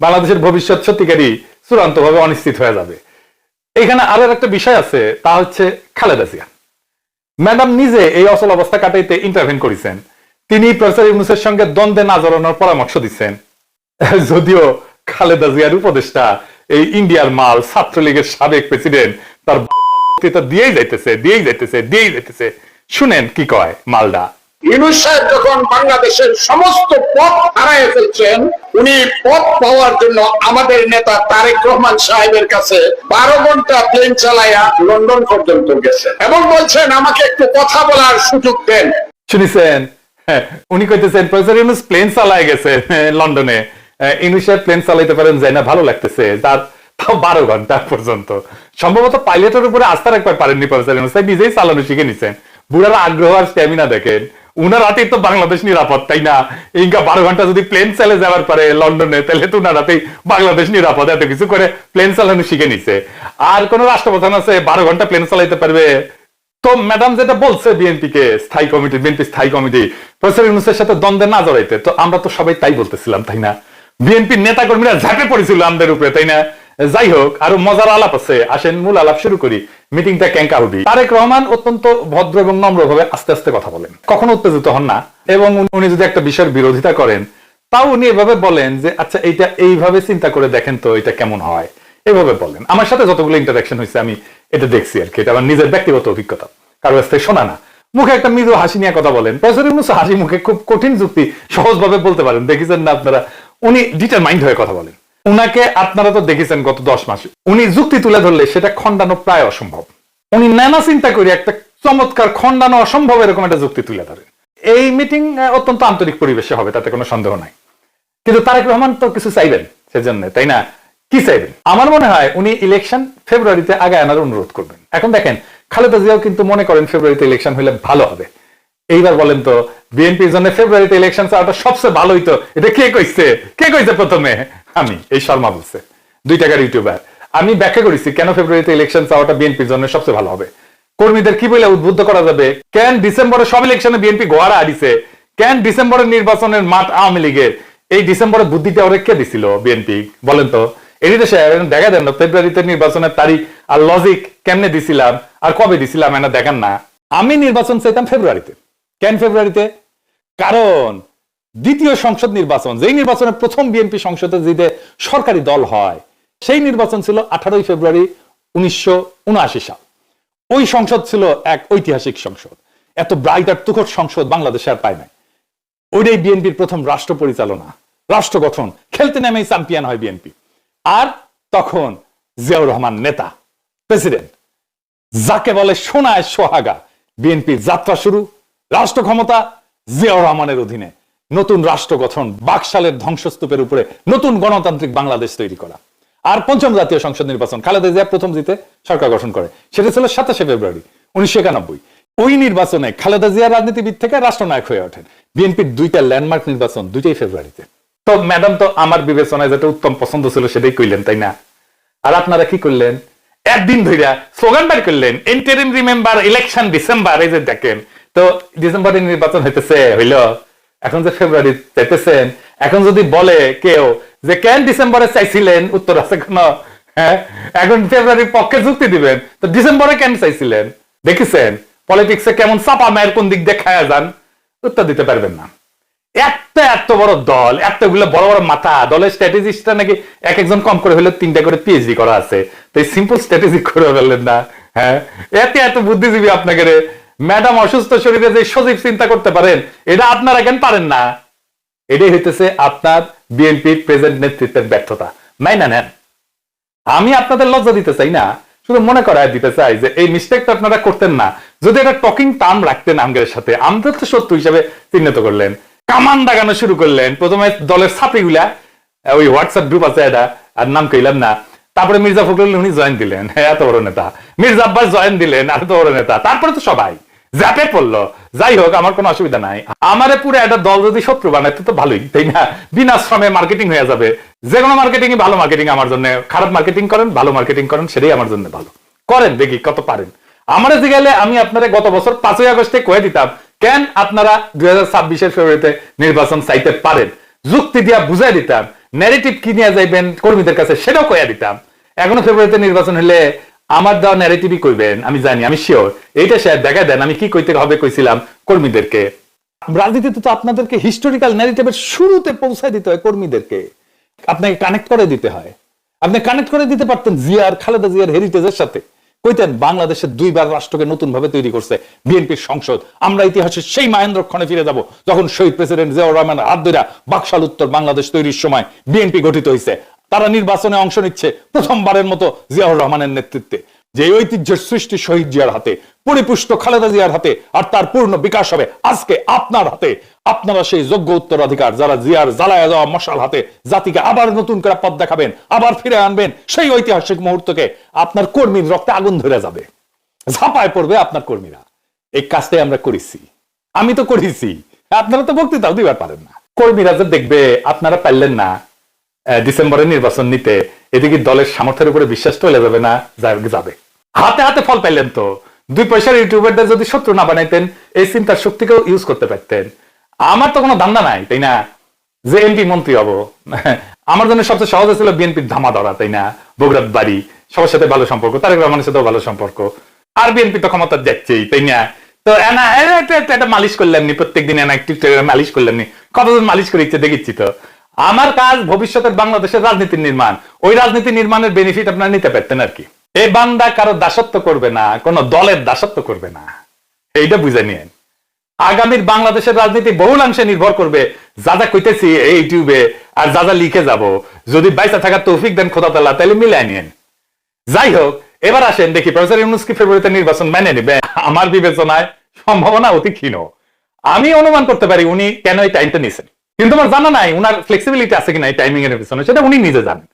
বাংলাদেশের ভবিষ্যৎ সত্যিকারই চূড়ান্তভাবে অনিশ্চিত হয়ে যাবে। এখানে আরও একটা বিষয় আছে, তা হচ্ছে খালেদা জিয়া। ম্যাডাম নিজে এই অচল অবস্থা কাটাইতে ইন্টারভেন করেছেন। তিনি প্রফেসর ইউনুসের সঙ্গে দ্বন্দ্বে না জড়ানোর পরামর্শ দিচ্ছেন। যদিও খালেদা জিয়ার উপদেষ্টা এই ইন্ডিয়ার মাল ছাত্রলীগের সাবেক প্রেসিডেন্ট তার দিয়েই যাইতেছে দিয়েই যাইতেছে দিয়েই যাইতেছে। শুনেন কি কয় মালদা। যখন বাংলাদেশের সমস্ত পথ হারায় ফেলছেন উনি পথ পাওয়ার জন্য আমাদের নেতা তারেক রহমান সাহেবের কাছে বারো ঘণ্টা প্লেন চালাইয়া লন্ডন পর্যন্ত এবং বলছেন আমাকে একটু কথা বলার সুযোগ দেন। শুনিছেন? হ্যাঁ, উনি কইতেছেন প্রফেসর ইউনুস প্লেন চালায় গেছে হ্যাঁ, লন্ডনে। ইউনুস প্লেন চালাইতে পারেন যাই না ভালো লাগতেছে। তার বারো ঘণ্টা পর্যন্ত। সম্ভবত পাইলটের উপরে আস্থা রাখতে পারেননি প্রফেসর ইউনুস সাহেব নিজেই চালানো শিখে নিছেন। বুড়ার আগ্রহ আর স্ট্যামিনা দেখেন। উনার হাতেই তো বাংলাদেশ নিরাপদ, তাই না? ইনকা বারো ঘণ্টা যদি প্লেন চালে যাওয়ার পারে লন্ডনে, তাহলে তো উনার হাতেই বাংলাদেশ নিরাপদ, এত কিছু করে প্লেন চালানো শিখে নিছে। আর কোন রাষ্ট্রপ্রধান আছে, বারো ঘণ্টা প্লেন চালাইতে পারবে? তো ম্যাডাম যেটা বলছে বিএনপি কে স্থায়ী কমিটি বিএনপি স্থায়ী কমিটি, প্রফেসর ইউনুসের সাথে দ্বন্দ্বে না জড়াইতে, তো আমরা তো সবাই তাই বলতেছিলাম, তাই না? বিএনপি নেতা কর্মীরা ঝাঁপে পড়েছিল আমাদের উপরে, তাই না? যাই হোক, আরও মজার আলাপ আছে, আসেন মূল আলাপ শুরু করি। মিটিংটা ক্যাঙ্কা হবি তারেক রহমান অত্যন্ত ভদ্র এবং নম্র ভাবে আস্তে আস্তে কথা বলেন। কখনো উত্তেজিত হন না এবং উনি যদি একটা বিষয়ের বিরোধিতা করেন, তাও উনি এভাবে বলেন যে আচ্ছা এইটা এইভাবে চিন্তা করে দেখেন তো এটা কেমন হয়। এভাবে বলেন। আমার সাথে যতগুলো ইন্টারাকশন হয়েছে, আমি এটা দেখছি আর কি। এটা আমার নিজের ব্যক্তিগত অভিজ্ঞতা। কারও কাছ থেকে শোনা না। মুখে একটা মৃদু হাসি নিয়ে কথা বলেন। প্রফেসর ইউনুস হাসি মুখে খুব কঠিন যুক্তি সহজভাবে বলতে পারেন। দেখেছেন না আপনারা? উনি ডিটারমাইন্ড হয়ে কথা বলেন। উনাকে আপনারা তো দেখেছেন গত দশ মাস। উনি যুক্তি তুলে ধরলে সেটা খণ্ডানো প্রায় অসম্ভব। উনি নানা চিন্তা করে একটা চমৎকার খণ্ডানো অসম্ভব এরকম একটা যুক্তি তুলে ধরেন এই মিটিং অত্যন্ত আন্তরিক পরিবেশে হবে, তাতে কোনো সন্দেহ নাই। কিন্তু তারেক রহমান তো কিছু চাইবেন সেজন্য, তাই না? কি চাইবেন? আমার মনে হয় উনি ইলেকশন ফেব্রুয়ারিতে আগে আনার অনুরোধ করবেন। এখন দেখেন, খালেদা জিয়াও কিন্তু মনে করেন ফেব্রুয়ারিতে ইলেকশন হলে ভালো হবে। এইবার বলেন তো বিএনপির জন্য ফেব্রুয়ারিতে ইলেকশন চাওয়াটা সবচেয়ে ভালো হইতো এটা কে কইছে? কে কইছে প্রথমে? আমি, এই শর্মা বলছে দুই টাকার ইউটিউবার আমি ব্যাখ্যা করেছি কেন ফেব্রুয়ারিতে ইলেকশন চাওয়াটা বিএনপির জন্য সবচেয়ে ভালো হবে। কর্মীদের কি বলে উদ্বুদ্ধ করা যাবে? কেন ডিসেম্বরে সব ইলেকশনে বিএনপি গোয়ারা আডিছে কেন ডিসেম্বরের নির্বাচনের মাঠ আওয়ামী লীগের? এই ডিসেম্বরের বুদ্ধিটা ওরা কে দিছিল বিএনপি বলেন তো। এটি তো সে- দেখা দেন ফেব্রুয়ারিতে নির্বাচনের তারিখ আর লজিক কেমনে দিছিলাম? আর কবে দিছিলাম? এনা দেখেন না। আমি নির্বাচন চাইতাম ফেব্রুয়ারিতে কেন ফেব্রুয়ারিতে? কারণ দ্বিতীয় সংসদ নির্বাচন, যেই নির্বাচনে প্রথম বিএনপি সংসদে জিতে সরকারি দল হয়, সেই নির্বাচন ছিল আঠারোই ফেব্রুয়ারি উনিশশো সাল। ওই সংসদ ছিল এক ঐতিহাসিক সংসদ। এত ব্রাইট আর তুখর সংসদ বাংলাদেশে আর পায় নাই। ওইটাই বিএনপির প্রথম রাষ্ট্র পরিচালনা, রাষ্ট্র গঠন। খেলতে নেমেই চ্যাম্পিয়ন হয় বিএনপি। আর তখন জিয়াউর রহমান নেতা প্রেসিডেন্ট যাকে বলে সোনায় সোহাগা, বিএনপির যাত্রা শুরু। রাষ্ট্র ক্ষমতা জিয়াউর রহমানের অধীনে নতুন রাষ্ট্র গঠন বাকশালের ধ্বংসস্তূপের উপরে নতুন গণতান্ত্রিক বাংলাদেশ তৈরি করা। আর পঞ্চম জাতীয় সংসদ নির্বাচন খালেদা জিয়া প্রথম জিতে সরকার গঠন করে। সেটা ছিল সাতাশে ফেব্রুয়ারি উনিশশো একানব্বই। ওই নির্বাচনে খালেদা জিয়া রাজনীতিবিদ থেকে রাষ্ট্রনায়ক হয়ে ওঠেন। বিএনপির দুইটা ল্যান্ডমার্ক নির্বাচন দুইটাই ফেব্রুয়ারিতে। তো ম্যাডাম, তো আমার বিবেচনায় যেটা উত্তম পছন্দ ছিল সেটাই কইলেন, তাই না? আর আপনারা কি করলেন? একদিন ধইরা স্লোগান বার করলেন ইন্টারিম রিমেম্বার ইলেকশন ডিসেম্বর এই যে দেখেন। তো ডিসেম্বরে নির্বাচন হইতেছে, হইল। এখন যে ফেব্রুয়ারি চাইতেছেন এখন যদি বলে কেউ যে, কেন ডিসেম্বরে চাইছিলেন? উত্তর আছে কোন? হ্যাঁ? এখন ফেব্রুয়ারির পক্ষে যুক্তি দিবেন। তো ডিসেম্বরে কেন চাইছিলেন? দেখেছেন? পলিটিক্সে কেমন চাপা মায়ের কোন দিক দিয়ে যান? উত্তর দিতে পারবেন না। এত এত বড় দল, এতগুলো বড় বড় মাথা, দলের স্ট্র্যাটেজিস্টটা নাকি এক একজন কম করে হলে তিনটা করে পিএইচডি করা আছে। তো এই সিম্পল স্ট্র্যাটেজি করে ফেললেন না। হ্যাঁ? এত এত বুদ্ধিজীবী আপনাকে রে। ম্যাডাম অসুস্থ শরীরে যে সজীব চিন্তা করতে পারেন, এটা আপনারা কেন পারেন না? এটাই হইতেছে আপনার বিএনপির প্রেজেন্ট নেতৃত্বের ব্যর্থতা। মাইনা নেন। আমি আপনাদের লজ্জা দিতে চাই না, শুধু মনে করায় দিতে চাই যে এই মিস্টেকটা আপনারা করতেন না। যদি এটা টকিং টার্ম রাখতেন আমগের সাথে আমাদের তো শত্রু হিসাবে চিহ্নিত করলেন, কামান দাগানো শুরু করলেন, প্রথমে দলের ছাত্রীগুলা ওই হোয়াটসঅ্যাপ গ্রুপ আছে এটা, আর নাম কইলাম না। তারপরে মির্জা ফখরুল উনি জয়েন দিলেন, এত বড় নেতা। মির্জা আব্বাস জয়েন দিলেন এত বড় নেতা। তারপরে তো সবাই। জ্যাপে পড়ল। যাই হোক, আমার কোনো অসুবিধা নাই। আমারে পুরো একটা দল যদি শত্রু বানাইতে তো ভালোই, তাই না? বিনা শ্রমে মার্কেটিং হয়ে যাবে। যে কোনো মার্কেটিং ভালো মার্কেটিং আমার জন্য। খারাপ মার্কেটিং করেন, ভালো মার্কেটিং করেন, সেটাই আমার জন্য ভালো। করেন দেখি, কত পারেন। আমার যে গেলে আমি আপনারা গত বছর পাঁচই আগস্টে কয়ে দিতাম, কেন আপনারা দুই হাজার ছাব্বিশের ফেব্রুয়ারিতে নির্বাচন চাইতে পারেন? যুক্তি দিয়া বুঝাই দিতাম ন্যারেটিভ কি নিয়ে যাইবেন কর্মীদের কাছে, সেটাও কইয়া দিতাম। এখনও ফেব্রুয়ারিতে নির্বাচন হলে আমার দেওয়া ন্যারেটিভই কইবেন, আমি জানি, আমি শিওর এইটা স্যার দেখা দেন, আমি কি কইতে হবে কইছিলাম কর্মীদেরকে। রাজনীতিতে তো আপনাদেরকে হিস্টোরিক্যাল ন্যারেটিভের শুরুতে পৌঁছায় দিতে হয় কর্মীদেরকে। আপনাকে কানেক্ট করে দিতে হয়। আপনি কানেক্ট করে দিতে পারতেন জিয়ার, খালেদা জিয়ার হেরিটেজের সাথে। কইতেন বাংলাদেশের দুইবার রাষ্ট্রকে নতুন ভাবে তৈরি করছে বিএনপির সংসদ। আমরা ইতিহাসের সেই মাহেন্দ্র ক্ষণে ফিরে যাব যখন শহীদ প্রেসিডেন্ট জিয়াউর রহমান ধরে বাকশাল উত্তর বাংলাদেশ তৈরির সময় বিএনপি গঠিত হয়েছে তারা নির্বাচনে অংশ নিচ্ছে প্রথমবারের মতো জিয়াউর রহমানের নেতৃত্বে। যে ঐতিহ্যের সৃষ্টি শহীদ জিয়ার হাতে, পরিপুষ্ট খালেদা জিয়ার হাতে, আর তার পূর্ণ বিকাশ হবে আজকে আপনার হাতে। আপনারা সেই যোগ্য উত্তরাধিকার যারা জিয়ার জ্বালায় যাওয়া মশাল হাতে জাতিকে আবার নতুন করে পথ দেখাবেন, আবার ফিরে আনবেন, সেই ঐতিহাসিক মুহূর্তকে আপনার কর্মীর রক্তে আগুন ধরে যাবে। ঝাঁপায় পড়বে আপনার কর্মীরা। এই কাজটাই আমরা করেছি। আমি তো করেছি। আপনারা তো বক্তৃতাও দিবার পারেন না। কর্মীরা যে দেখবে, আপনারা পারলেন না। ডিসেম্বরে নির্বাচন নিতে এদিকে দলের সামর্থ্যের উপরে বিশ্বাস চলে যাবে না যাবে হাতে হাতে ফল পাইলেন তো দুই পয়সার ইউটিউবারদের যদি শত্রু না বানাইতেন এই চিন্তার শক্তিকেও ইউজ করতে পারতেন আমার তো কোনো ধান্দা নাই তাই না যে এমপি মন্ত্রী হব আমার জন্য সবচেয়ে সহজ ছিল বিএনপির ধামা ধরা তাই না বগুড়ার বাড়ি সবার সাথে ভালো সম্পর্ক তারেক রহমানের সাথেও ভালো সম্পর্ক আর বিএনপি তো ক্ষমতা যাচ্ছেই তাই না তো এনা একটা মালিশ করলেন নি প্রত্যেকদিন এনা একটু মালিশ করলেন নি কতজন মালিশ করে ইচ্ছে দেখিচ্ছি তো আমার কাজ ভবিষ্যতের বাংলাদেশের রাজনীতির নির্মাণ। ওই রাজনীতি নির্মাণের বেনিফিট আপনারা নিতে পারতেন আর কি। এই বান্দা কারও দাসত্ব করবে না, কোন দলের দাসত্ব করবে না। এইটা বুঝে নিয়েন। আগামীর বাংলাদেশের রাজনীতি বহুলাংশে নির্ভর করবে, যা যা কইতেছি এই ইউটিউবে, আর যা যা লিখে যাব। যদি বাইসা থাকার তৌফিক দেন খোদা তাল্লাহ তাহলে মিলাই নিয়েন। যাই হোক, এবার আসেন দেখি প্রফেসর ইউনুস কি ফেব্রুয়ারিতে নির্বাচন মেনে নেবে। আমার বিবেচনায় সম্ভাবনা অতি ক্ষীণ। আমি অনুমান করতে পারি উনি কেন এই টাইমটা নিছেন কিন্তু আমার জানা নাই, উনার ফ্লেক্সিবিলিটি আছে কিনা এই টাইমিং এর পিছনে, সেটা উনি নিজে জানেন।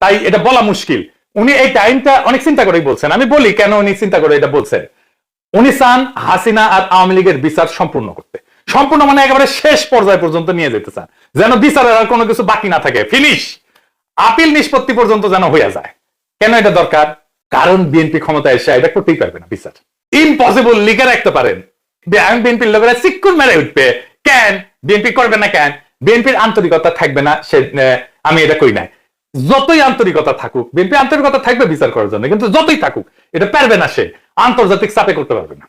তাই এটা বলা মুশকিল। উনি এই টাইমটা অনেক চিন্তা করেই বলছেন। আমি বলি কেন উনি চিন্তা করে এটা বলছেন? উনি চান হাসিনা আর আওয়ামী লীগের বিচার সম্পূর্ণ করতে। সম্পূর্ণ মানে একেবারে শেষ পর্যায় পর্যন্ত নিয়ে যেতে চান। যেন বিচারের আর কোনো কিছু বাকি না থাকে। ফিনিশ আপিল নিষ্পত্তি পর্যন্ত যেন হইয়া যায়। কেন এটা দরকার? কারণ বিএনপি ক্ষমতা এসে এটা করতেই পারবে না বিচার। ইম্পসিবল লিখে রাখতে পারেন। বিএনপির লোকেরা চিকুন মেরে উঠবে। কেন? বিএনপি করবে না কেন? বিএনপির আন্তরিকতা থাকবে না, সে আমি এটা কই নাই। যতই আন্তরিকতা থাকুক, বিএনপি আন্তরিকতা থাকবে বিচার করার জন্য, কিন্তু যতই থাকুক, এটা পারবে না সে, আন্তর্জাতিক চাপে করতে পারবে না।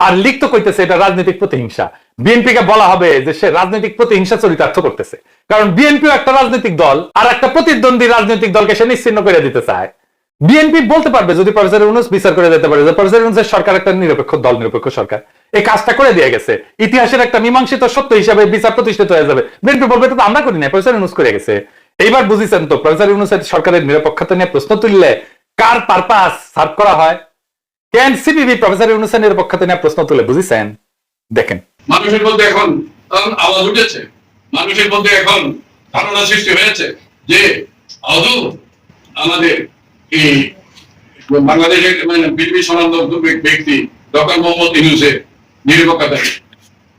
আর লিখতে কইতেছে এটা রাজনৈতিক প্রতিহিংসা। বিএনপি কে বলা হবে যে সে রাজনৈতিক প্রতিহিংসা চরিতার্থ করতেছে। কারণ বিএনপিও একটা রাজনৈতিক দল, আর একটা প্রতিদ্বন্দ্বী রাজনৈতিক দলকে সে নিশ্চিন্ন করে দিতে চায়। বিএনপি বলতে পারবে যদি প্রফেসর ইউনুস বিচার করে দিতে পারে, যে প্রফেসর ইউনুসের সরকার একটা নিরপেক্ষ দল, নিরপেক্ষ সরকার। এই কাজটা করে দিয়ে গেছে। ইতিহাসের একটা মীমাংসিত সত্য হিসাবে বিচার প্রতিষ্ঠিত হয়ে যাবে। বিএনপি বলবে তো আমরা করি না প্রফেসর ইউনুস করে গেছে। এইবার বুঝিছেন তো প্রফেসর ইউনুসের সরকারের নিরপেক্ষতা নিয়ে প্রশ্ন তুললে কার পারপাস সার্ভ করা হয়? কেন সিপিবি প্রফেসর ইউনুসের নিরপেক্ষতা নিয়ে প্রশ্ন তুলে বুঝিছেন? দেখেন। মানুষের মধ্যে এখন আওয়াজ উঠেছে। মানুষের মধ্যে এখন ধারণা সৃষ্টি হয়েছে যে আদৌ আমাদের বাংলাদেশের মানে সনন্দ ব্যক্তি ডক্টর মোহাম্মদ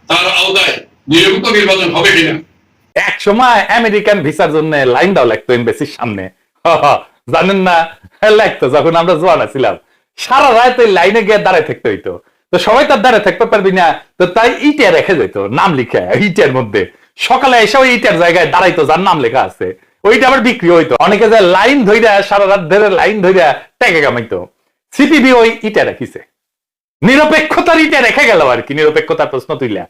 তার আওতায় নিরপেক্ষ নির্বাচন হবে কিনা? এক সময় আমেরিকান ভিসার জন্য লাইন দাও লাগতো এমবেসির সামনে। জানেন না? লাগতো যখন আমরা জোয়ানা ছিলাম সারা রাত ওই লাইনে গিয়ে দাঁড়ায় থাকতে হইতো। তো সবাই তার দাঁড়ায় থাকতে পারবি না। তো তাই ইটে রেখে যেত নাম লিখে ইটের মধ্যে। সকালে এসে ওই ইটের জায়গায় দাঁড়াইতো, যার নাম লেখা আছে। ওইটা আবার বিক্রি হইতো। অনেকে যে লাইন ধইরা, সারা রাত ধরে লাইন ধইরা টাকা কামাইতো। সিপিবি ওই ইটে রাখিছে। নিরপেক্ষতার ইটে রেখে গেল আর কি, নিরপেক্ষতার প্রশ্ন তুইলা।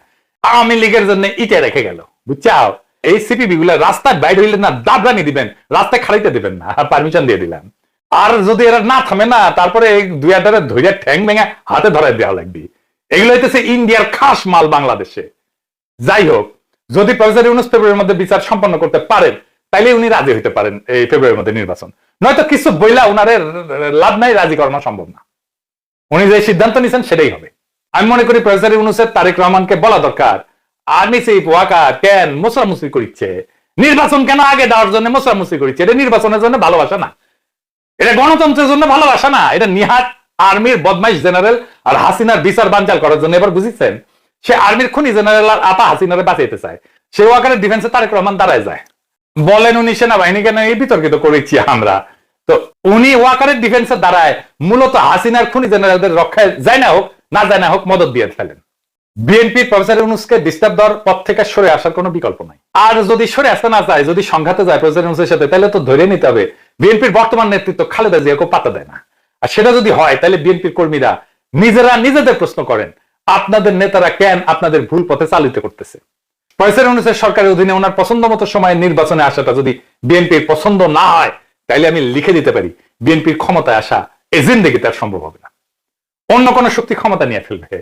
আওয়ামী লীগের জন্য ইটে রেখে গেল, বুঝছাও? এই সিপিবি গুলা রাস্তায় বাইরে হইলে না দাবরানি দিবেন, রাস্তায় খাড়াইতে দিবেন না পারমিশন দিয়ে দিলাম। আর যদি এরা না থামে না, তারপরে এই দুই হাজারের ধৈর্য ঠ্যাং ভেঙে হাতে ধরাই দেওয়া লাগবে। এগুলো হইতেছে ইন্ডিয়ার খাস মাল বাংলাদেশে। যাই হোক, যদি প্রফেসর ইউনুস ফেব্রুয়ারির মধ্যে বিচার সম্পন্ন করতে পারেন তাইলে উনি রাজি হইতে পারেন এই ফেব্রুয়ারির মধ্যে নির্বাচন। নয়তো কিছু বইলা উনারে লাভ নাই, রাজি করানো সম্ভব না। উনি যে সিদ্ধান্ত নিছেন, সেটাই হবে। আমি মনে করি প্রফেসর ইউনুসের তারেক রহমানকে বলা দরকার ওয়াকার কেন করিচ্ছে। নির্বাচন কেন আগে দেওয়ার জন্য করিচ্ছে? এটা নির্বাচনের জন্য ভালোবাসা না। এটা গণতন্ত্রের জন্য ভালোবাসা না। এটা নিহাত আর্মির বদমাইশ জেনারেল আর হাসিনার বিচার বানচাল করার জন্য এবার বুঝেছেন? সে আর্মির খুনি জেনারেল আর আপা হাসিনারে বাঁচাইতে চায়। সে ওয়াকারের ডিফেন্সে তারেক রহমান দাঁড়ায় যায়। বলেন উনি সেনাবাহিনী কেন এই বিতর্কিত করেছি আমরা? তো উনি ওয়াকারের ডিফেন্সে দাঁড়ায়, মূলত হাসিনার খুনি জেনারেলদের রক্ষায় যায় না হোক, না যায় না হোক মদত দিয়ে ফেলেন। বিএনপি প্রফেসর ইউনুসকে ডিস্টার্ব দেওয়ার পথ থেকে সরে আসার কোনো বিকল্প নাই। আর যদি সরে আসতে না চায়, যদি সংঘাতে যায় প্রফেসর ইউনুসের সাথে, তাহলে তো ধরে নিতে হবে বিএনপির বর্তমান নেতৃত্ব খালেদা জিয়াকে পাতা দেয় না। আর সেটা যদি হয়, তাহলে বিএনপির কর্মীরা নিজেরা নিজেদের প্রশ্ন করেন, আপনাদের নেতারা কেন আপনাদের ভুল পথে চালিত করতেছে? প্রফেসর ইউনুসের সরকারের অধীনে ওনার পছন্দ মতো সময়ে নির্বাচনে আসাটা যদি বিএনপির পছন্দ না হয় তাহলে আমি লিখে দিতে পারি, বিএনপির ক্ষমতায় আসা এ জিন্দেগি তার সম্ভব হবে না। অন্য কোন শক্তি ক্ষমতা নিয়ে ফেলবে।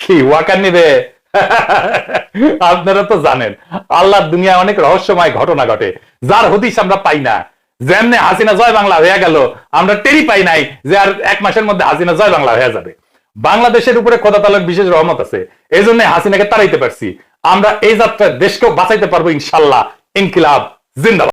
কি ওয়াকার নিবে? আপনারা তো জানেন আল্লাহ দুনিয়া অনেক রহস্যময় ঘটনা ঘটে, যার হদিস আমরা পাই না। যেমনে হাসিনা জয় বাংলা হয়ে গেল, আমরা টেরি পাই নাই যে আর এক মাসের মধ্যে হাসিনা জয় বাংলা হয়ে যাবে। বাংলাদেশের উপরে খোদা তালার বিশেষ রহমত আছে। এই জন্য হাসিনাকে তাড়াইতে পারছি। আমরা এই যাত্রায় দেশকেও বাঁচাইতে পারব ইনশাল্লাহ। ইনকিলাব, জিন্দাবাদ।